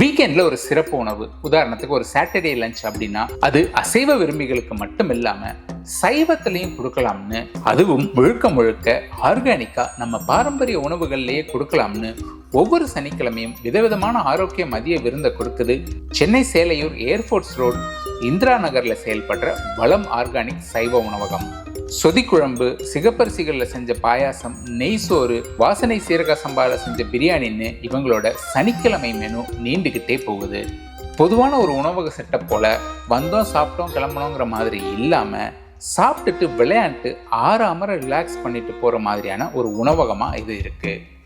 வீக்கெண்ட்ல ஒரு சிறப்பு உணவு. உதாரணத்துக்கு ஒரு சாட்டர்டே லஞ்ச் அப்படின்னா அது அசைவ விரும்பிகளுக்கு மட்டும் இல்லாம சைவத்திலையும் கொடுக்கலாம்னு அதுவும் முழுக்க முழுக்க ஆர்கானிக்கா நம்ம பாரம்பரிய உணவுகள்லயே கொடுக்கலாம்னு ஒவ்வொரு சனிக்கிழமையும் விதவிதமான ஆரோக்கிய மதிய விருந்தை கொடுக்குது. Chennai Selaiyur air force road Indira நகர்ல செயல்படுற வளம் ஆர்கானிக் சைவ உணவகம். சொதிக்குழம்பு சிகப்பரிசிகளில் செஞ்ச பாயாசம் நெய் சோறு வாசனை சீரக சம்பாவில் செஞ்ச பிரியாணின்னு இவங்களோட சனிக்கிழமை மெனு நீண்டுக்கிட்டே போகுது. பொதுவான ஒரு உணவக செட்டப் போல வந்தோம் சாப்பிட்டோம் கிளம்பணுங்கிற மாதிரி இல்லாமல் சாப்பிட்டுட்டு விளையாண்டுட்டு ஆறாமற ரிலாக்ஸ் பண்ணிட்டு போகிற மாதிரியான ஒரு உணவகமாக இது இருக்குது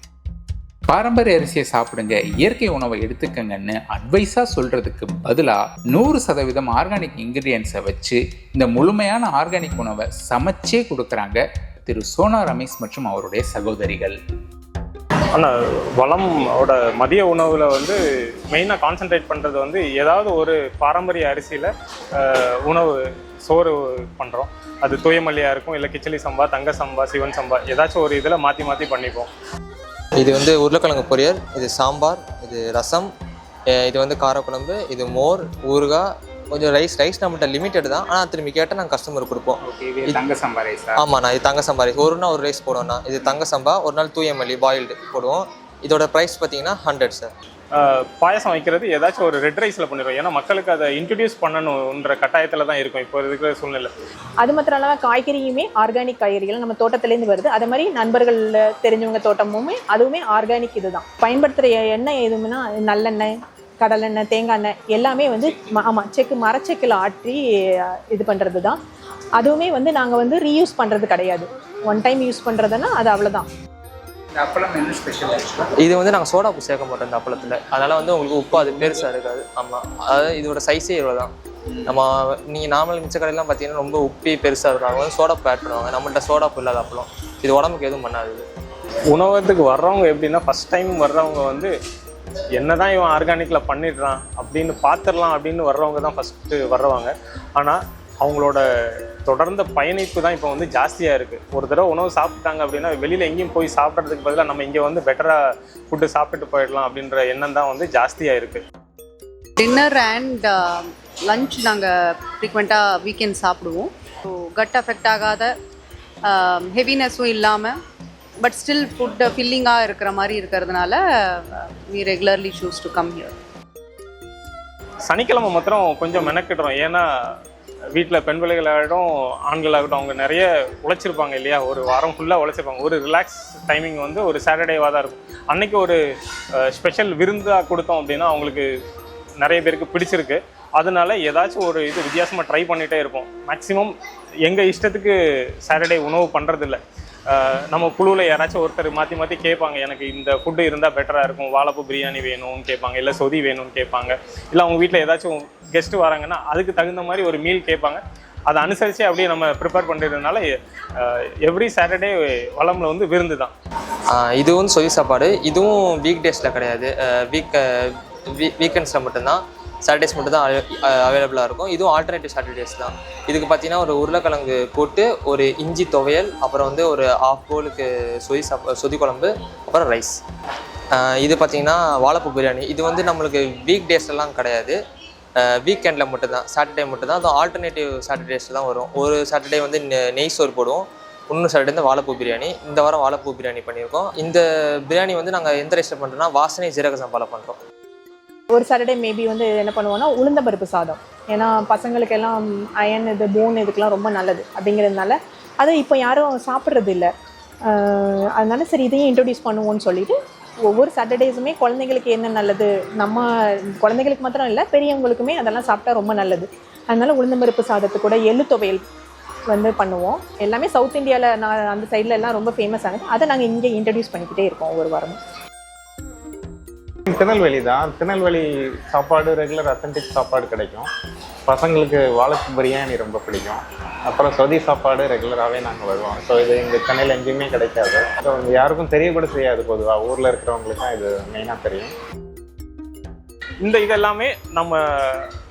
பாரம்பரிய அரிசியை சாப்பிடுங்க இயற்கை உணவை எடுத்துக்கங்கன்னு அட்வைஸாக சொல்கிறதுக்கு பதிலாக நூறு சதவீதம் ஆர்கானிக் இன்க்ரீடியன்ஸை வச்சு இந்த முழுமையான ஆர்கானிக் உணவை சமைச்சே கொடுக்குறாங்க திரு சோனா ரமேஷ் மற்றும் அவருடைய சகோதரிகள். ஆனால் வளமோட மதிய உணவில் வந்து மெயினாக கான்சென்ட்ரேட் பண்ணுறது வந்து ஏதாவது ஒரு பாரம்பரிய அரிசியில் உணவு சோறு பண்ணுறோம் அது தூயமல்லியாக இருக்கும் இல்லை கிச்சலி சம்பா தங்க சம்பா சிவன் சம்பா ஏதாச்சும் ஒரு இதில் மாற்றி மாற்றி பண்ணிப்போம். இது வந்து உருளைக்கிழங்கு பொரியல் இது சாம்பார் இது ரசம் இது வந்து காரக்குழம்பு இது மோர் ஊறுகாய் கொஞ்சம் ரைஸ் ரைஸ் நம்மகிட்ட லிமிட்டட் தான். ஆனால் திரும்பி கேட்டால் நாங்கள் கஸ்டமர் கொடுப்போம். தங்க சம்பா ரைஸா ஆமாண்ணா இது தங்க சம்பா ரைஸ் ஒரு நாள் ஒரு ரைஸ் போடுவோம்ண்ணா இது தங்க சம்பா ஒரு நாள் தூயமல்லி பாயில்டு போடுவோம். இதோட ப்ரைஸ் பார்த்தீங்கன்னா ஹண்ட்ரட் சார் பாயாசம் வைக்கிறது ஏதாச்சும் ஒரு ரெட் ரைஸில் பண்ணிடுவோம். ஏன்னா மக்களுக்கு அதை இன்ட்ரடியூஸ் பண்ணணுன்ற கட்டாயத்தில் தான் இருக்கும். இப்போ இருக்கிற சூழ்நிலை. அது மாத்திரம் இல்லாமல் காய்கறியுமே ஆர்கானிக் காய்கறிகள் நம்ம தோட்டத்துலேருந்து வருது. அதே மாதிரி நண்பர்கள் தெரிஞ்சவங்க தோட்டமுமே அதுவுமே ஆர்கானிக் இதுதான். பயன்படுத்துகிற எண்ணெய் எதுவும்னா நல்லெண்ணெய் கடலெண்ணெய் தேங்காய் எண்ணெய் எல்லாமே வந்து ஆமாம் செக்கு மரச்செக்கில் ஆற்றி இது பண்ணுறது தான் அதுவுமே வந்து நாங்கள் வந்து ரீயூஸ் பண்ணுறது கிடையாது. ஒன் டைம் யூஸ் பண்ணுறதுன்னா அது அவ்வளோதான் இது வந்து நாங்கள் சோடா உப்பு சேர்க்க மாட்டோம் இந்த அப்பளத்தில். அதனால் வந்து உங்களுக்கு உப்பு அது பெருசாக இருக்காது. ஆமாம் அதாவது இதோட சைஸே இவ்வளோ தான் நம்ம நீங்கள் நார்மல் மிச்ச கடையெல்லாம் பார்த்தீங்கன்னா ரொம்ப உப்பி பெருசாக இருக்கும். அவங்க வந்து சோடா உப்பு ஆட் பண்ணுவாங்க. நம்மள்ட்ட சோடா உப்பு இல்லாத அப்பளம். இது உடம்புக்கு எதுவும் பண்ணாது. உணவகத்துக்கு வர்றவங்க எப்படின்னா ஃபர்ஸ்ட் டைம் வர்றவங்க வந்து என்னதான் இவன் ஆர்கானிக்கில் பண்ணிடுறான் அப்படின்னு பார்த்துடலாம் அப்படின்னு வர்றவங்க தான் ஃபஸ்ட்டு வர்றவங்க. ஆனால் அவங்களோட தொடர்ந்த பயணிப்பு தான் இப்போ வந்து ஜாஸ்தியாக இருக்குது ஒரு தடவை உணவு சாப்பிட்டாங்க அப்படின்னா வெளியில் எங்கேயும் போய் சாப்பிட்றதுக்கு பதிலாக நம்ம இங்கே வந்து பெட்டராக ஃபுட்டு சாப்பிட்டுட்டு போயிடலாம் அப்படின்ற எண்ணம் தான் வந்து ஜாஸ்தியாக இருக்குது டின்னர் அண்ட் லஞ்ச் நாங்கள் ஃப்ரீக்வெண்ட்டாக வீக்கெண்ட் சாப்பிடுவோம். ஸோ கட் அஃபெக்ட் ஆகாத ஹெவினஸும் இல்லாமல் பட் ஸ்டில் ஃபுட் ஃபில்லிங்காக இருக்கிற மாதிரி இருக்கிறதுனால we regularly choose to come here சனிக்கிழமை மாத்திரம் கொஞ்சம் மெனக்கிடுறோம். ஏன்னா வீட்டில் பெண் பிள்ளைகளாகட்டும் ஆண்களாகட்டும் அவங்க நிறைய உழைச்சிருப்பாங்க இல்லையா? ஒரு வாரம் ஃபுல்லாக உழைச்சிருப்பாங்க. ஒரு ரிலாக்ஸ் டைமிங் வந்து ஒரு சாட்டர்டேவாக தான் இருக்கும். அன்னைக்கு ஒரு ஸ்பெஷல் விருந்தாக கொடுத்தோம் அப்படின்னா அவங்களுக்கு நிறைய பேருக்கு பிடிச்சிருக்கு. அதனால ஏதாச்சும் ஒரு இது வித்தியாசமாக ட்ரை பண்ணிகிட்டே இருப்போம். மேக்ஸிமம் எங்கள் இஷ்டத்துக்கு சாட்டர்டே உணவு பண்ணுறதில்ல நம்ம குழுவில் யாராச்சும் ஒருத்தர் மாற்றி மாற்றி கேட்பாங்க எனக்கு இந்த ஃபுட்டு இருந்தால் பெட்டராக இருக்கும் வாழைப்பூ பிரியாணி வேணும்னு கேட்பாங்க இல்லை சொதி வேணும்னு கேட்பாங்க இல்லை அவங்க வீட்டில் ஏதாச்சும் கெஸ்ட்டு வராங்கன்னா அதுக்கு தகுந்த மாதிரி ஒரு மீல் கேட்பாங்க. அதை அனுசரித்து அப்படியே நம்ம ப்ரிப்பேர் பண்ணுறதுனால எவ்ரி சாட்டர்டே வளமில் வந்து விருந்து தான். இதுவும் இது வந்து சொதி சாப்பாடு இதுவும் வீக் டேஸில் கிடையாது. வீக் வீக்கெண்ட்ஸில் மட்டும்தான். சாட்டர்டேஸ் மட்டும் தான் அவைலபிளாக இருக்கும். இதுவும் ஆல்டர்னேட்டிவ் சாட்டர்டேஸ் தான். இதுக்கு பார்த்தீங்கன்னா ஒரு உருளைக்கிழங்கு போட்டு ஒரு இஞ்சி துவையல் அப்புறம் வந்து ஒரு ஆஃப் போலுக்கு சொதி சாப் சொதி குழம்பு அப்புறம் ரைஸ் இது பார்த்தீங்கன்னா வாழைப்பூ பிரியாணி. இது வந்து நம்மளுக்கு வீக் டேஸ்லாம் கிடையாது. வீக்கெண்டில் மட்டும்தான். சாட்டர்டே மட்டும்தான். அதுவும் ஆல்டர்னேட்டிவ் சாட்டர்டேஸ் தான் வரும். ஒரு சாட்டர்டே வந்து நெ- நெய் சோறு போடுவோம். இன்னும் சாட்டர்டே வந்து வாழைப்பூ பிரியாணி. இந்த வாரம் வாழைப்பூ பிரியாணி பண்ணியிருக்கோம். இந்த பிரியாணி வந்து நாங்கள் எந்த ரைஸில் பண்ணுறோம்னா வாசனை ஜீரக சம்பாவில் பண்ணுறோம் ஒரு சாட்டர்டே மேபி வந்து என்ன பண்ணுவோம்னா உளுந்த பருப்பு சாதம். ஏன்னா பசங்களுக்கு எல்லாம் அயன் இது போன் இதுக்கெல்லாம் ரொம்ப நல்லது அப்படிங்கிறதுனால அதை இப்போ யாரும் சாப்பிட்றது இல்லை. அதனால சரி இதையும் இன்ட்ரடியூஸ் பண்ணுவோம்னு சொல்லிட்டு ஒவ்வொரு சாட்டர்டேஸுமே குழந்தைங்களுக்கு என்ன நல்லது நம்ம குழந்தைங்களுக்கு மாத்திரம் இல்லை பெரியவங்களுக்குமே அதெல்லாம் சாப்பிட்டா ரொம்ப நல்லது. அதனால உளுந்தம்பருப்பு சாதத்து கூட எள்ளு துவையல் வந்து பண்ணுவோம். எல்லாமே சவுத் இந்தியாவில் நான் அந்த சைடில் எல்லாம் ரொம்ப ஃபேமஸ் ஆனது. அதை நாங்கள் இங்கே இன்ட்ரடியூஸ் பண்ணிக்கிட்டே இருக்கோம் ஒவ்வொரு வாரமும். திருநெல்வேலி தான். திருநெல்வேலி சாப்பாடு ரெகுலர் அத்தன்டிக் சாப்பாடு கிடைக்கும். பசங்களுக்கு வாழைப்பு பிரியாணி ரொம்ப பிடிக்கும். அப்புறம் சொதி சாப்பாடு ரெகுலராகவே நாங்கள் வருவோம். ஸோ இது எங்கள் சென்னையில் எங்கேயுமே கிடைக்காது. ஸோ யாருக்கும் தெரியக்கூட தெரியாது பொதுவாக ஊரில் இருக்கிறவங்களுக்கு தான் இது மெயினாக தெரியும். இந்த இதெல்லாமே நம்ம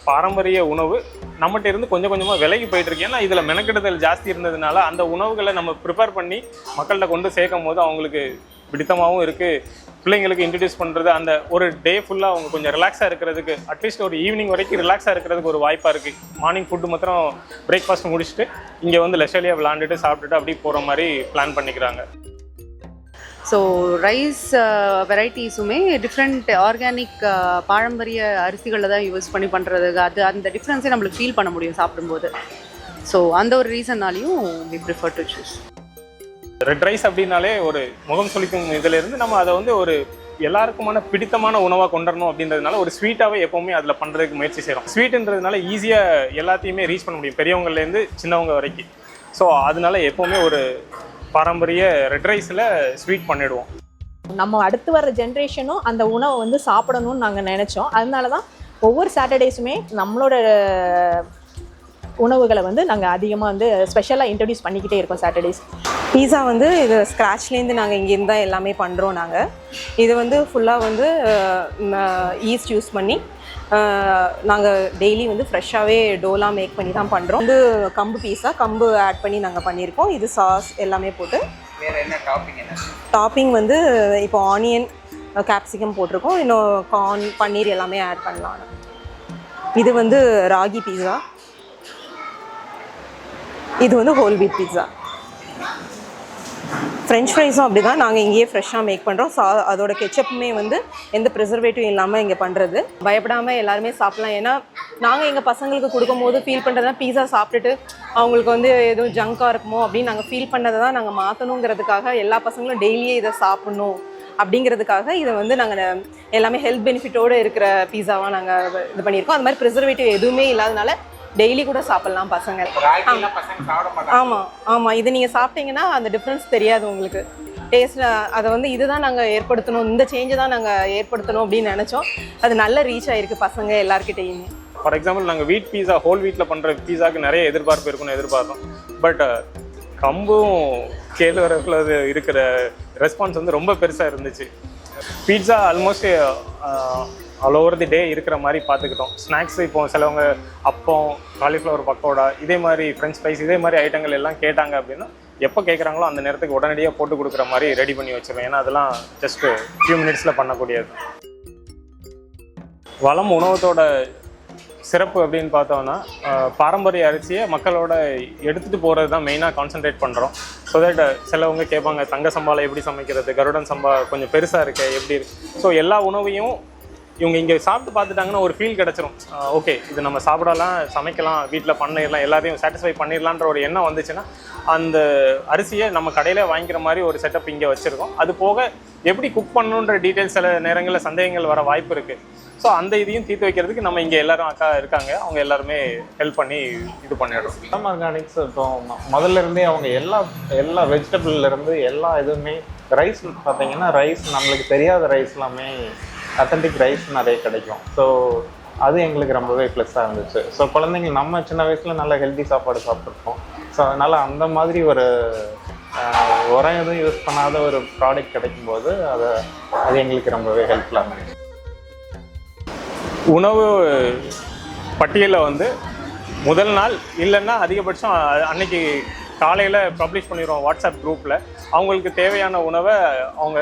பாரம்பரிய உணவு. நம்மகிட்ட இருந்து கொஞ்சம் கொஞ்சமாக விலகி போயிட்டு இருக்கு. ஏன்னா இதில் மெனக்கெடுதல் ஜாஸ்தி இருந்ததுனால அந்த உணவுகளை நம்ம ப்ரிப்பேர் பண்ணி மக்கள்கிட்ட கொண்டு சேர்க்கும் போது அவங்களுக்கு பிடித்தமாகவும் இருக்குது பிள்ளைங்களுக்கு இன்ட்ரடியூஸ் பண்ணுறது அந்த ஒரு டே ஃபுல்லாக அவங்க கொஞ்சம் ரிலாக்ஸாக இருக்கிறதுக்கு அட்லீஸ்ட் ஒரு ஈவினிங் வரைக்கும் ரிலாக்ஸாக இருக்கிறதுக்கு ஒரு வாய்ப்பாக இருக்குது மார்னிங் ஃபுட்டு மாத்திரம் பிரேக்ஃபாஸ்ட் முடிச்சுட்டு இங்கே வந்து லெஷலியாக விளாண்டுட்டு சாப்பிட்டுட்டு அப்படியே போகிற மாதிரி பிளான் பண்ணிக்கிறாங்க. ஸோ ரைஸ் வெரைட்டிஸுமே டிஃப்ரெண்ட் ஆர்கானிக் பாரம்பரிய அரிசிகளில் தான் யூஸ் பண்ணி பண்ணுறதுக்கு அது அந்த டிஃப்ரென்ஸே நம்மளுக்கு ஃபீல் பண்ண முடியும் சாப்பிடும்போது. ஸோ அந்த ஒரு ரீசன்னாலையும் we prefer to choose red rice அப்படின்னாலே ஒரு முகம் சுளிக்கும் இதுல இருந்து நம்ம அதை வந்து ஒரு எல்லாருக்குமான பிடித்தமான உணவாக கொண்டுறணும் அப்படின்றதுனால ஒரு ஸ்வீட்டாகவே எப்போவுமே அதில் பண்ணுறதுக்கு முயற்சி செய்கிறோம் ஸ்வீட்டுன்றதுனால ஈஸியாக எல்லாத்தையுமே ரீச் பண்ண முடியும் பெரியவங்கலேருந்து சின்னவங்க வரைக்கும். ஸோ அதனால எப்போவுமே ஒரு பாரம்பரிய ரெட் ரைஸில் ஸ்வீட் பண்ணிடுவோம். நம்ம அடுத்து வர ஜென்ரேஷனும் அந்த உணவை வந்து சாப்பிடணும்னு நாங்கள் நினச்சோம். அதனால தான் ஒவ்வொரு சாட்டர்டேஸுமே நம்மளோட உணவுகளை வந்து நாங்கள் அதிகமாக வந்து ஸ்பெஷலாக இன்ட்ரடியூஸ் பண்ணிக்கிட்டே இருக்கோம் சாட்டர்டேஸ் பீஸா வந்து இது ஸ்க்ராட்ச்லேருந்து நாங்கள் இங்கேருந்து தான் எல்லாமே பண்ணுறோம் நாங்கள் இது வந்து ஃபுல்லாக வந்து ஈஸ்ட் யூஸ் பண்ணி நாங்கள் டெய்லி வந்து ஃப்ரெஷ்ஷாகவே டோலாம் மேக் பண்ணி தான் பண்ணுறோம் வந்து கம்பு பீஸா கம்பு ஆட் பண்ணி நாங்கள் பண்ணியிருக்கோம் இது சாஸ் எல்லாமே போட்டு. வேற என்ன டாப்பிங் என்ன? டாப்பிங் வந்து இப்போ ஆனியன் கேப்சிகம் போட்டிருக்கோம். இன்னும் கார்ன் பன்னீர் எல்லாமே ஆட் பண்ணலாம். இது வந்து ராகி பீஸா. இது வந்து ஹோல் வீட் பீஸா. ஃப்ரெஞ்ச் ஃப்ரைஸும் அப்படி தான் நாங்கள் இங்கேயே ஃப்ரெஷ்ஷாக மேக் பண்ணுறோம் சா அதோட கெச்சப்புமே வந்து எந்த ப்ரிசர்வேட்டிவ் இல்லாமல் இங்கே பண்ணுறது பயப்படாமல் எல்லாருமே சாப்பிட்லாம். ஏன்னா நாங்கள் எங்கள் பசங்களுக்கு கொடுக்கும்போது ஃபீல் பண்ணுறதுனா பீஸா சாப்பிட்டுட்டு அவங்களுக்கு வந்து எதுவும் ஜங்காக இருக்குமோ அப்படின்னு நாங்கள் ஃபீல் பண்ணதை தான் நாங்கள் மாற்றணுங்கிறதுக்காக எல்லா பசங்களும் டெய்லியே இதை சாப்பிட்ணும் அப்படிங்கிறதுக்காக இதை வந்து நாங்கள் எல்லாமே ஹெல்த் பெனிஃபிட்டோடு இருக்கிற பீஸாவாக நாங்கள் இது பண்ணியிருக்கோம். அந்த மாதிரி ப்ரிசர்வேட்டிவ் எதுவுமே இல்லாதனால டெய்லி கூட சாப்பிட்லாம் பசங்க. ஆமாம் ஆமாம் இது நீங்கள் சாப்பிட்டீங்கன்னா அந்த டிஃப்ரென்ஸ் தெரியாது உங்களுக்கு. டேஸ்ட்டில் அதை வந்து இதுதான் நாங்கள் ஏற்படுத்தணும் இந்த சேஞ்சை தான் நாங்கள் ஏற்படுத்தணும் அப்படின்னு நினச்சோம். அது நல்ல ரீச் ஆயிருக்கு பசங்க எல்லாருக்கிட்டேயுமே ஃபார் எக்ஸாம்பிள் நாங்கள் வீட் பீஸா ஹோல் வீட்டில் பண்ணுற பீஸாக்கு நிறைய எதிர்பார்ப்பு இருக்குன்னு எதிர்பார்த்தோம். பட் கம்பும் கேழ்வரகுல இருக்கிற ரெஸ்பான்ஸ் வந்து ரொம்ப பெருசாக இருந்துச்சு. Pizza almost all over the day இருக்கிற மாதிரி பார்த்துக்கிட்டோம். ஸ்நாக்ஸ் இப்போ சிலவங்க அப்பம் காலிஃப்ளவர் பக்கோடா இதே மாதிரி ஃப்ரெஞ்ச் ஃப்ரைஸ் இதே மாதிரி ஐட்டங்கள் எல்லாம் கேட்டாங்க அப்படின்னா எப்போ கேட்குறாங்களோ அந்த நேரத்துக்கு உடனடியாக போட்டு கொடுக்குற மாதிரி ரெடி பண்ணி வச்சிருவேன். ஏன்னா அதெல்லாம் ஜஸ்ட் ஃபியூ மினிட்ஸில் பண்ணக்கூடியது. வளம் உணவத்தோட சிறப்பு அப்படின்னு பார்த்தோன்னா பாரம்பரிய அரிசியை மக்களோட எடுத்துகிட்டு போகிறது தான் மெயினாக கான்சென்ட்ரேட் பண்ணுறோம் ஸோ தட் சிலவங்க கேட்பாங்க தங்க சம்பாவில் எப்படி சமைக்கிறது கருடன் சம்பா கொஞ்சம் பெருசாக இருக்கு எப்படி இருக்கு? ஸோ எல்லா உணவையும் இவங்க இங்கே சாப்பிட்டு பார்த்துட்டாங்கன்னா ஒரு ஃபீல் கிடச்சிரும். ஓகே இது நம்ம சாப்பிடலாம் சமைக்கலாம் வீட்டில் பண்ணிடலாம் எல்லாத்தையும் சாட்டிஸ்ஃபை பண்ணிடலான்ற ஒரு எண்ணம் வந்துச்சுன்னா அந்த அரிசியை நம்ம கடையில் வாங்கிக்கிற மாதிரி ஒரு செட்டப் இங்கே வச்சுருக்கோம். அது போக எப்படி குக் பண்ணணுன்ற டீட்டெயில்ஸ் சில நேரங்களில் சந்தேகங்கள் வர வாய்ப்பு இருக்குது ஸோ அந்த இதையும் தீர்த்து வைக்கிறதுக்கு நம்ம இங்கே எல்லாரும் அக்கா இருக்காங்க. அவங்க எல்லாருமே ஹெல்ப் பண்ணி இது பண்ணிடுறோம். ஃபார்ம் ஆர்கானிக்ஸ் இப்போ முதல்ல இருந்தே அவங்க எல்லா எல்லா வெஜிடபிள்ல இருந்து எல்லா இதுவுமே ரைஸ் பார்த்தீங்கன்னா ரைஸ் நம்மளுக்கு தெரியாத ரைஸ் எல்லாமே அத்தன்டிக் ரைஸ் நிறைய கிடைக்கும். ஸோ அது எங்களுக்கு ரொம்பவே ப்ளஸ்ஸாக இருந்துச்சு. ஸோ குழந்தைங்க நம்ம சின்ன வயசில் நல்ல ஹெல்தி சாப்பாடு சாப்பிட்ருக்கோம் ஸோ அதனால் அந்த மாதிரி ஒரு உரம் எதுவும் யூஸ் பண்ணாத ஒரு ப்ராடக்ட் கிடைக்கும்போது அதை அது எங்களுக்கு ரொம்பவே ஹெல்ப்ஃபுல்லாக இருந்துச்சு. உணவு பட்டியலில் வந்து முதல் நாள் இல்லைன்னா அதிகபட்சம் அன்னைக்கு காலையில் பப்ளிஷ் பண்ணிடுவோம் வாட்ஸ்அப் குரூப்பில் அவங்களுக்கு தேவையான உணவை அவங்க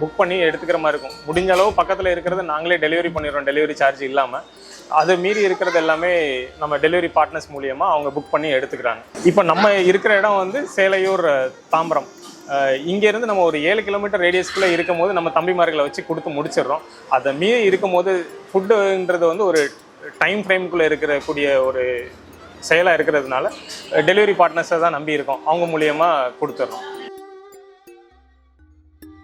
புக் பண்ணி எடுத்துக்கிற மாதிரி இருக்கும். முடிஞ்ச அளவு பக்கத்தில் இருக்கிறத நாங்களே டெலிவரி பண்ணிடுறோம். டெலிவரி சார்ஜ் இல்லாமல் அது மீறி இருக்கிறது எல்லாமே நம்ம டெலிவரி பார்ட்னர்ஸ் மூலியமாக அவங்க புக் பண்ணி எடுத்துக்கிறாங்க. இப்போ நம்ம இருக்கிற இடம் வந்து சேலையூர் தாம்பரம். இங்கேருந்து நம்ம ஒரு ஏழு கிலோமீட்டர் ரேடியஸ்க்குள்ளே இருக்கும் போது நம்ம தம்பிமார்களை வச்சு கொடுத்து முடிச்சிடுறோம். அதை மீறி இருக்கும்போது ஃபுட்டுன்றது வந்து ஒரு டைம் ஃப்ரேம்குள்ளே இருக்கக்கூடிய ஒரு செயலாக இருக்கிறதுனால டெலிவரி பார்ட்னர்ஸை தான் நம்பி இருக்கோம். அவங்க மூலியமாக கொடுத்துட்றோம்.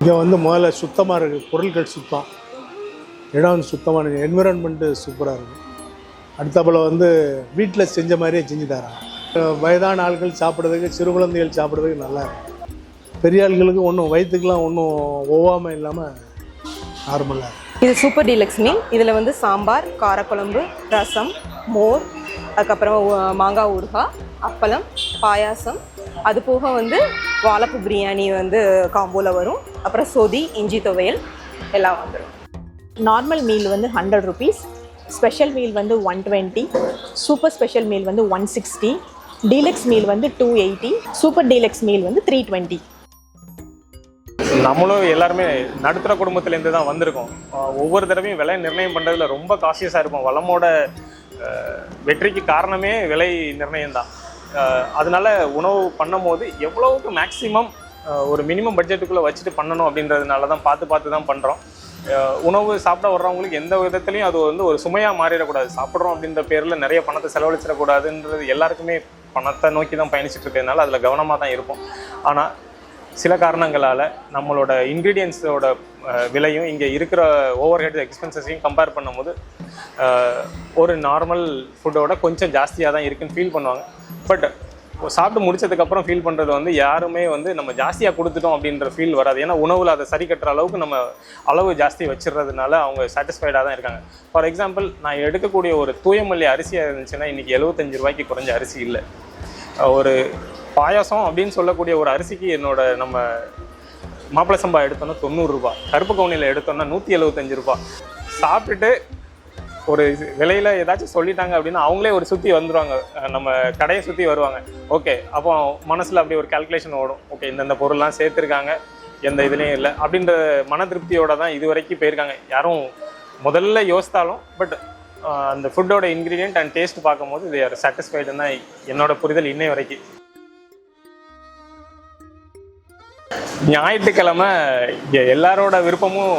இங்கே வந்து முதல்ல சுத்தமாக இருக்குது பொருட்கள் சுத்தம். இடம் வந்து சுத்தமான என்விரான்மெண்ட்டு சூப்பராக இருக்குது அடுத்தபோல் வந்து வீட்டில் செஞ்ச மாதிரியே செஞ்சு தராங்க. வயதான ஆட்கள் சாப்பிட்றதுக்கு சிறு குழந்தைகள் சாப்பிட்றதுக்கு நல்லா இருக்கும் பெரிய ஆள்களுக்கு ஒன்றும் வயிற்றுக்கெலாம் ஒன்றும் ஒவ்வாமல் இல்லாமல் நார்மலாக இது சூப்பர் டீலக்ஸ் மீன். இதில் வந்து சாம்பார் காரக்குழம்பு ரசம் மோர் அதுக்கப்புறம் மாங்காய் ஊறுகாய் அப்பளம் பாயாசம் அது போக வந்து வாழப்பு பிரியாணி வந்து காம்போவில் வரும். அப்புறம் சொதி இஞ்சி துவையல் எல்லாம் வந்துடும் நார்மல் மீல் வந்து ஹண்ட்ரட் ருபீஸ் ஸ்பெஷல் மீல் வந்து one twenty super special meal வந்து ஒன் சிக்ஸ்டி டீலக்ஸ் மீல் வந்து two eighty super deluxe meal வந்து த்ரீ டுவெண்ட்டி நம்மளும் எல்லாருமே நடுத்தர குடும்பத்துலேருந்து தான் வந்திருக்கோம். ஒவ்வொரு தடவையும் விலை நிர்ணயம் பண்ணுறதுல ரொம்ப காசியஸாக இருப்போம். வளமோட வெற்றிக்கு காரணமே விலை நிர்ணயம் தான் அதனால உணவு பண்ணும்போது எவ்வளவுக்கு மேக்ஸிமம் ஒரு மினிமம் பட்ஜெட்டுக்குள்ளே வச்சுட்டு பண்ணணும் அப்படின்றதுனால தான் பார்த்து பார்த்து தான் பண்ணுறோம் உணவு சாப்பிட வர்றவங்களுக்கு எந்த விதத்துலையும் அது வந்து ஒரு சுமையாக மாறிடக்கூடாது. சாப்பிட்றோம் அப்படின்ற பேரில் நிறைய பணத்தை செலவழிச்சிடக்கூடாதுன்றது எல்லாருக்குமே பணத்தை நோக்கி தான் பயணிச்சுட்டு இருக்கிறதுனால அதில் கவனமாக தான் இருப்போம். ஆனால் சில காரணங்களால் நம்மளோட இன்க்ரீடியன்ஸோட விலையும் இங்கே இருக்கிற ஓவர் ஹெட் எக்ஸ்பென்சஸையும் கம்பேர் பண்ணும்போது ஒரு நார்மல் ஃபுட்டோட கொஞ்சம் ஜாஸ்தியாக தான் இருக்குன்னு ஃபீல் பண்ணுவாங்க. பட் சாப்பிட்டு முடிச்சதுக்கப்புறம் ஃபீல் பண்ணுறது வந்து யாருமே வந்து நம்ம ஜாஸ்தியாக கொடுத்துட்டோம் அப்படின்ற ஃபீல் வராது. ஏன்னா உணவில் அதை சரி கட்டுற அளவுக்கு நம்ம அளவு ஜாஸ்தி வச்சிடுறதுனால அவங்க சாட்டிஸ்ஃபைடாக தான் இருக்காங்க. ஃபார் எக்ஸாம்பிள் நான் எடுக்கக்கூடிய ஒரு தூயமல்லி அரிசியாக இருந்துச்சுன்னா இன்றைக்கி எழுபத்தஞ்சு ரூபாய்க்கு குறைஞ்ச அரிசி இல்லை. ஒரு பாயாசம் அப்படின்னு சொல்லக்கூடிய ஒரு அரிசிக்கு என்னோட நம்ம மாப்பிள சம்பா எடுத்தோன்னா தொண்ணூறுரூபா கருப்பு கவுனியில் எடுத்தோன்னா நூற்றி எழுபத்தஞ்சு ரூபா. சாப்பிட்டுட்டு ஒரு இது- ஏதாச்சும் சொல்லிட்டாங்க அப்படின்னா அவங்களே ஒரு சுற்றி வந்துருவாங்க. நம்ம கடையை சுற்றி வருவாங்க. ஓகே அப்போ மனசில் அப்படி ஒரு கால்குலேஷன் ஓடும். ஓகே இந்தந்த பொருள்லாம் சேர்த்துருக்காங்க எந்த இதுலேயும் இல்லை அப்படின்ற மன திருப்தியோட தான் இது வரைக்கும் போயிருக்காங்க. யாரும் முதல்ல யோசித்தாலும் பட் அந்த ஃபுட்டோட இன்க்ரீடியன்ட் அண்ட் டேஸ்ட் பார்க்கும்போது இது ஆர் சாட்டிஸ்ஃபைடுன்னு தான் என்னோட புரிதல் இன்னை வரைக்கும். ஞாயிற்றுக்கிழமை எல்லாரோட விருப்பமும்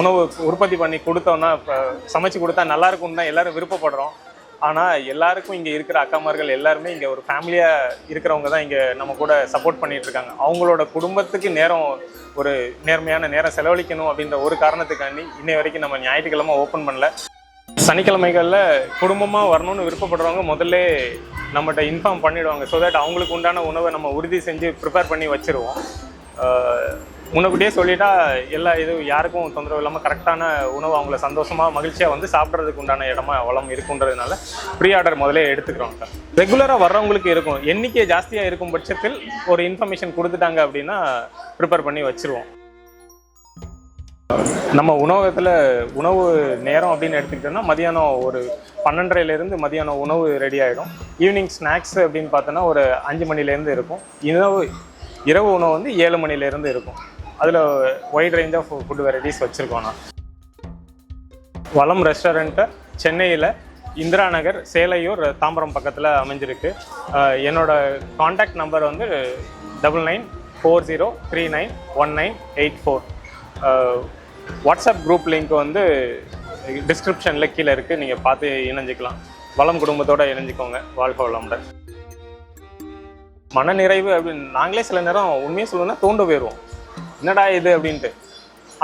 உணவு உற்பத்தி பண்ணி கொடுத்தோன்னா இப்போ சமைச்சு கொடுத்தா நல்லா இருக்கும்னு தான் எல்லாரும் விருப்பப்படுறோம். ஆனால் எல்லாருக்கும் இங்கே இருக்கிற அக்காமார்கள் எல்லாருமே இங்கே ஒரு ஃபேமிலியாக இருக்கிறவங்க தான் இங்கே நம்ம கூட சப்போர்ட் பண்ணிகிட்டு இருக்காங்க அவங்களோட குடும்பத்துக்கு நேரம் ஒரு நேர்மையான நேரம் செலவழிக்கணும் அப்படின்ற ஒரு காரணத்துக்காண்டி இன்னை வரைக்கும் நம்ம ஞாயிற்றுக்கிழமை ஓப்பன் பண்ணல. சனிக்கிழமைகளில் குடும்பமாக வரணும்னு விருப்பப்படுறவங்க முதல்ல நம்மகிட்ட இன்ஃபார்ம் பண்ணிடுவாங்க. ஸோ தட் அவங்களுக்கு உண்டான உணவை நம்ம உறுதி செஞ்சு ப்ரிப்பேர் பண்ணி வச்சுருவோம். முன்னக்கூட்டியே சொல்லிட்டா எல்லா இதுவும் யாருக்கும் தொந்தரவு இல்லாமல் கரெக்டான உணவு அவங்கள சந்தோஷமாக மகிழ்ச்சியாக வந்து சாப்பிட்றதுக்கு உண்டான இடமா வளம் இருக்குன்றதுனால ப்ரீ ஆர்டர் முதல்ல எடுத்துக்கிறோம். சார் ரெகுலராக வர்றவங்களுக்கு இருக்கும். எண்ணிக்கை ஜாஸ்தியாக இருக்கும் பட்சத்தில் ஒரு இன்ஃபர்மேஷன் கொடுத்துட்டாங்க அப்படின்னா ப்ரிப்பேர் பண்ணி வச்சுருவோம். நம்ம உணவகத்தில் உணவு நேரம் அப்படின்னு எடுத்துக்கிட்டோம்னா மதியானம் ஒரு பன்னெண்டரைலேருந்து மதியானம் உணவு ரெடி ஆகிடும் ஈவினிங் ஸ்நாக்ஸ் அப்படின்னு பார்த்தோன்னா ஒரு அஞ்சு மணிலேருந்து இருக்கும். இரவு இரவு உணவு வந்து ஏழு மணிலேருந்து இருக்கும். அதில் wide range of food varieties வச்சுருக்கோம் நான். வளம் ரெஸ்டாரண்ட்டை சென்னையில் இந்திரா நகர் சேலையூர் தாம்பரம் பக்கத்தில் அமைஞ்சிருக்கு. என்னோடய என்னோட காண்டாக்ட் நம்பர் வந்து double nine four zero three nine one nine eight four WhatsApp group link வந்து டிஸ்கிரிப்ஷனில் கீழே இருக்குது நீங்கள் பார்த்து இணைஞ்சிக்கலாம். வளம் குடும்பத்தோடு இணைஞ்சிக்கோங்க. வாழ்க வளமுடன் மனநிறைவு அப்படின்னு நாங்களே சில நேரம் உண்மையை சொல்லணும்னா தூண்டு போயிடுவோம் என்னடா இது அப்படின்ட்டு.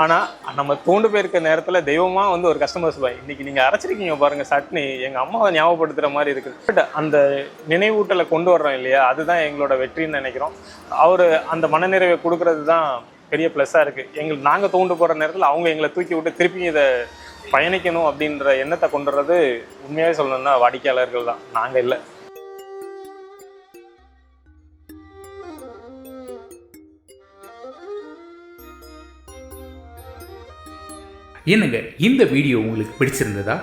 ஆனால் நம்ம தூண்டு போயிருக்க நேரத்தில் தெய்வமாக வந்து ஒரு கஸ்டமர் சொல்லுவாங்க இன்றைக்கி நீங்கள் அரைச்சிருக்கீங்க பாருங்கள் சட்னி. எங்கள் அம்மாவை ஞாபகப்படுத்துகிற மாதிரி இருக்குது பட் அந்த நினைவூட்டலை கொண்டு வர்றோம் இல்லையா? அதுதான் எங்களோட வெற்றின்னு நினைக்கிறோம். அவர் அந்த மனநிறைவை கொடுக்கறது தான் பெரிய ப்ளஸ்ஸாக இருக்குது எங்களுக்கு நாங்கள் தோண்டு போகிற நேரத்தில் அவங்க எங்களை தூக்கி விட்டு திருப்பி இதை பயணிக்கணும் அப்படின்ற எண்ணத்தை கொண்டு வர்றது உண்மையாகவே சொல்லணும்னா வாடிக்கையாளர்கள் தான். நாங்கள் இல்லை. என்னங்க இந்த வீடியோ உங்களுக்கு பிடிச்சிருந்ததா?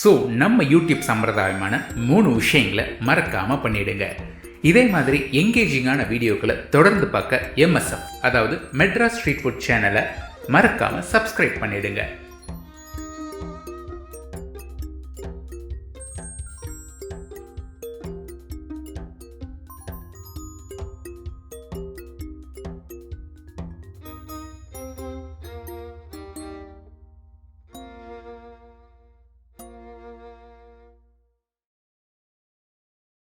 ஸோ நம்ம யூடியூப் சம்பிரதாயமான மூணு விஷயங்களை மறக்காம பண்ணிடுங்க. இதே மாதிரி எங்கேஜிங்கான வீடியோக்களை தொடர்ந்து பார்க்க எம்எஸ்எஃப் அதாவது மெட்ராஸ் ஸ்ட்ரீட் ஃபுட் சேனலை மறக்காமல் சப்ஸ்கிரைப் பண்ணிடுங்க.